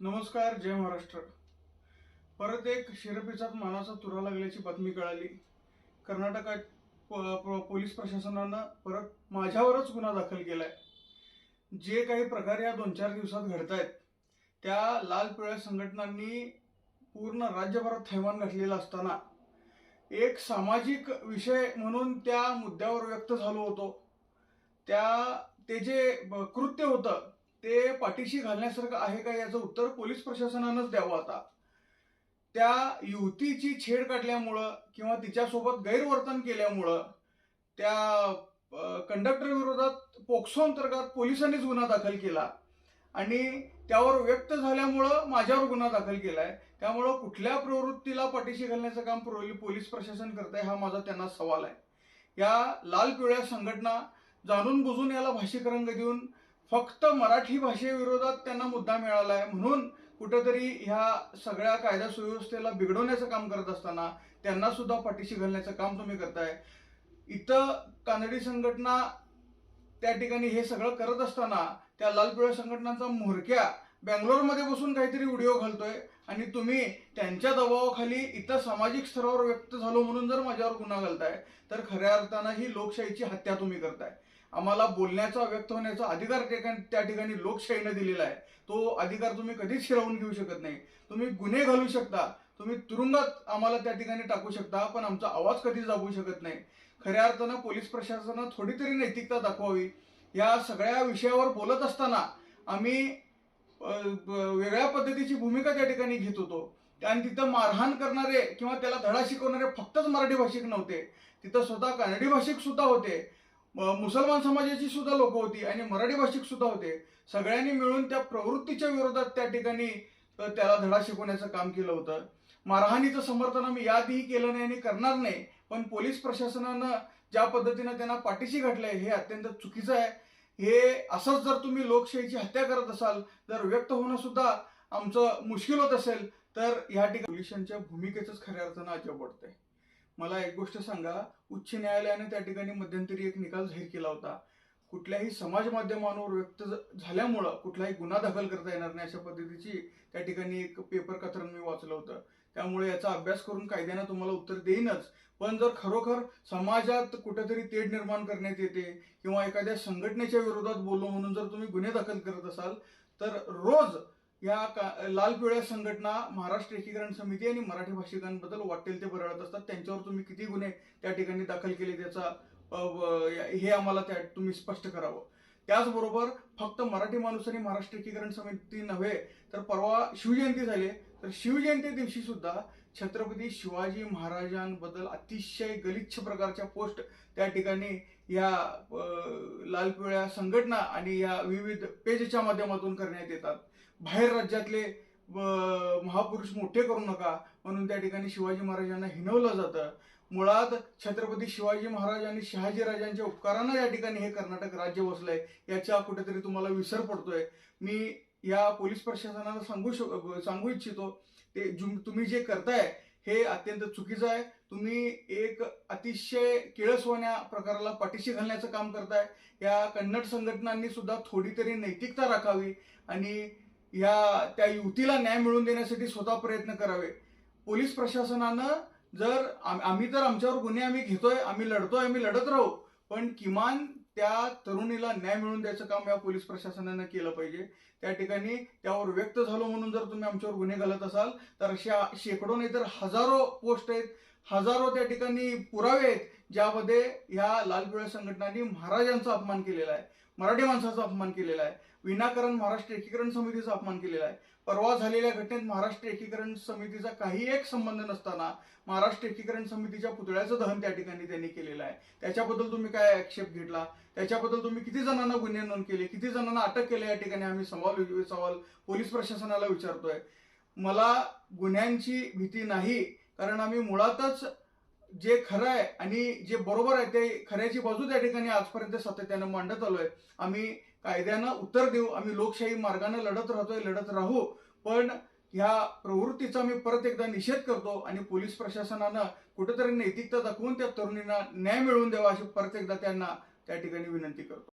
नमस्कार जय महाराष्ट्र. परत एक शिरपिचात मानाचा तुरा लागल्याची बातमी कळाली. कर्नाटकात प- प- पोलीस प्रशासनानं परत माझ्यावरच गुन्हा दाखल केलाय. जे काही प्रकार या दोन चार दिवसात घडत आहेत त्या लाल पिवळ्या संघटनांनी पूर्ण राज्यभरात थैमान घातलेला असताना एक सामाजिक विषय म्हणून त्या मुद्द्यावर व्यक्त झालो होतो. त्या ते जे ब- कृत्य होतं ते पाठीशी घालण्यासारखं आहे का याचं उत्तर पोलीस प्रशासनानंच द्यावं आता. त्या युवतीची छेड काढल्यामुळं किंवा तिच्यासोबत गैरवर्तन केल्यामुळं त्या कंडक्टर विरोधात पोक्सो अंतर्गत पोलिसांनीच गुन्हा दाखल केला. आणि त्यावर व्यक्त झाल्यामुळं माझ्यावर गुन्हा दाखल केलाय. त्यामुळं कुठल्या प्रवृत्तीला पाठीशी घालण्याचं काम पोलीस प्रशासन करत आहे हा माझा त्यांना सवाल आहे. या लाल पिवळ्या संघटना जाणून बुजून याला भाषिक रंग देऊन फक्त मराठी भाषेविरोधात त्यांना मुद्दा मिळाला आहे म्हणून कुठेतरी ह्या सगळ्या कायदा सुव्यवस्थेला बिघडवण्याचं काम करत असताना त्यांना सुद्धा पाठीशी घालण्याचं काम तुम्ही करताय. इथं कानडी संघटना त्या ठिकाणी हे सगळं करत असताना त्या लाल पिवळ्या संघटनांचा म्होरक्या बँगलोरमध्ये बसून काहीतरी व्हिडिओ घालतोय आणि तुम्ही त्यांच्या दबावाखाली इथं सामाजिक स्तरावर व्यक्त झालो म्हणून जर माझ्यावर गुन्हा घालताय तर खऱ्या अर्थानं ही लोकशाहीची हत्या तुम्ही करताय. आम्हाला बोलण्याचा व्यक्त होण्याचा अधिकार त्या ठिकाणी- त्या ठिकाणी लोकशाहीनं दिलेला आहे. तो अधिकार तुम्ही कधीच हिरावून घेऊ शकत नाही. तुम्ही गुन्हे घालू शकता. तुम्ही तुरुंगात आम्हाला त्या ठिकाणी टाकू शकता पण आमचा आवाज कधीच दाबू शकत नाही. खऱ्या अर्थानं पोलीस प्रशासनानं थोडी तरी नैतिकता दाखवावी. या सगळ्या विषयावर बोलत असताना आम्ही वेगळ्या पद्धतीची भूमिका त्या ठिकाणी घेत होतो. आणि तिथं मारहाण करणारे किंवा त्याला धडा शिकवणारे फक्तच मराठी भाषिक नव्हते. तिथं स्वतः कानडी भाषिक सुद्धा होते. मुसलमान समाजाची सुद्धा लोक होती आणि मराठी भाषिक सुद्धा होते. सगळ्यांनी मिळून त्या प्रवृत्तीच्या विरोधात त्या ठिकाणी त्याला धडा शिकवण्याचं काम केलं होतं. मारहाणीचं समर्थन आम्ही याआधीही केलं नाही आणि करणार नाही पण पोलीस प्रशासनानं ज्या पद्धतीनं त्यांना पाठीशी घातलंय हे अत्यंत चुकीचं आहे. हे असंच जर तुम्ही लोकशाहीची हत्या करत असाल जर व्यक्त होणं सुद्धा आमचं मुश्किल होत असेल तर या ठिकाणी पोलिसांच्या भूमिकेच खऱ्या अर्थानं अजब वाटतंय. मला एक गोष्ट सांगा. उच्च न्यायालयाने त्या ठिकाणी मध्यंतरी एक निकाल जाहीर केला होता. कुठल्याही समाज माध्यमांवर व्यक्त झाल्यामुळं कुठलाही गुन्हा दाखल करता येणार नाही अशा पद्धतीची त्या ठिकाणी एक पेपर कथन मी वाचलं होतं. त्यामुळे याचा अभ्यास करून कायद्यानं तुम्हाला उत्तर देईनच. पण जर खरोखर समाजात कुठेतरी तेढ निर्माण करण्यात येते किंवा एखाद्या संघटनेच्या विरोधात बोललो म्हणून जर तुम्ही गुन्हे दाखल करत असाल तर रोज या का लाल पिवळ्या संघटना महाराष्ट्र एकीकरण समिती आणि मराठी भाषिकांबद्दल वाटेल ते बरळत असतात. त्यांच्यावर तुम्ही किती गुन्हे त्या ठिकाणी दाखल केले त्याचा हे आम्हाला त्या तुम्ही स्पष्ट करावं. त्याचबरोबर फक्त मराठी माणूस आणि महाराष्ट्र एकीकरण समिती नव्हे तर परवा शिवजयंती झाली. तर शिवजयंती दिवशी सुद्धा छत्रपती शिवाजी महाराजांबद्दल अतिशय गलिच्छ प्रकारच्या पोस्ट त्या ठिकाणी या लाल पिवळ्या संघटना आणि या विविध पेजच्या माध्यमातून करण्यात येतात. बाहेर राज्यातले महापुरुष मोठे करू नका म्हणून त्या ठिकाणी शिवाजी महाराजांना हिनवलं जातं. मुळात छत्रपती शिवाजी महाराज आणि शहाजी राजांच्या उपकारानं या ठिकाणी हे कर्नाटक राज्य बसलंय याचा कुठेतरी तुम्हाला विसर पडतोय. मी या पोलीस प्रशासनाला सांगू शक सांगू इच्छितो ते तुम्ही जे करताय हे अत्यंत चुकीचं आहे. तुम्ही एक अतिशय किळसवाण्या प्रकाराला पाठीशी घालण्याचं काम करताय. या कन्नड संघटनांनी सुद्धा थोडी तरी नैतिकता राखावी आणि या त्या युतीला न्याय मिळवून देण्यासाठी स्वतः प्रयत्न करावे. पोलीस प्रशासनानं जर आम्ही तर आमच्यावर गुन्हे आम्ही घेतोय आम्ही लढतोय आम्ही लढत राहू पण किमान त्या तरुणीला न्याय मिळवून द्यायचं काम या पोलीस प्रशासनानं केलं पाहिजे. त्या ठिकाणी त्यावर व्यक्त झालो म्हणून जर तुम्ही आमच्यावर गुन्हे घालत असाल तर अशा शेकडो नाही तर हजारो पोस्ट आहेत. हजारो त्या ठिकाणी पुरावे आहेत ज्यामध्ये ह्या लाल पिवळ्या संघटनांनी महाराजांचा अपमान केलेला आहे मराठी माणसाचा अपमान केलेला आहे विनाकारण महाराष्ट्र एकीकरण समितीचा अपमान केलेला आहे. परवा झालेल्या घटनेत महाराष्ट्र एकीकरण समितीचा काही एक संबंध नसताना महाराष्ट्र एकीकरण समितीच्या पुतळ्याचं दहन त्या ठिकाणी त्यांनी केलेलं आहे. त्याच्याबद्दल तुम्ही काय आक्षेप घेतला? त्याच्याबद्दल तुम्ही किती जणांना गुन्हे नोंद केले? किती जणांना अटक केली या ठिकाणी आम्ही सवाल सवाल पोलीस प्रशासनाला विचारतोय. मला गुन्ह्यांची भीती नाही कारण आम्ही मुळातच जे खरं आहे आणि जे बरोबर आहे ते खऱ्याची बाजू त्या ठिकाणी आजपर्यंत सातत्यानं मांडत आलोय. आम्ही कायद्यानं उत्तर देऊ आम्ही लोकशाही मार्गाने लढत राहतोय लढत राहू. पण ह्या प्रवृत्तीचा मी परत एकदा निषेध करतो आणि पोलीस प्रशासनानं कुठेतरी नैतिकता दाखवून त्या तरुणींना न्याय मिळवून द्यावा अशी परत एकदा त्यांना त्या ठिकाणी विनंती करतो.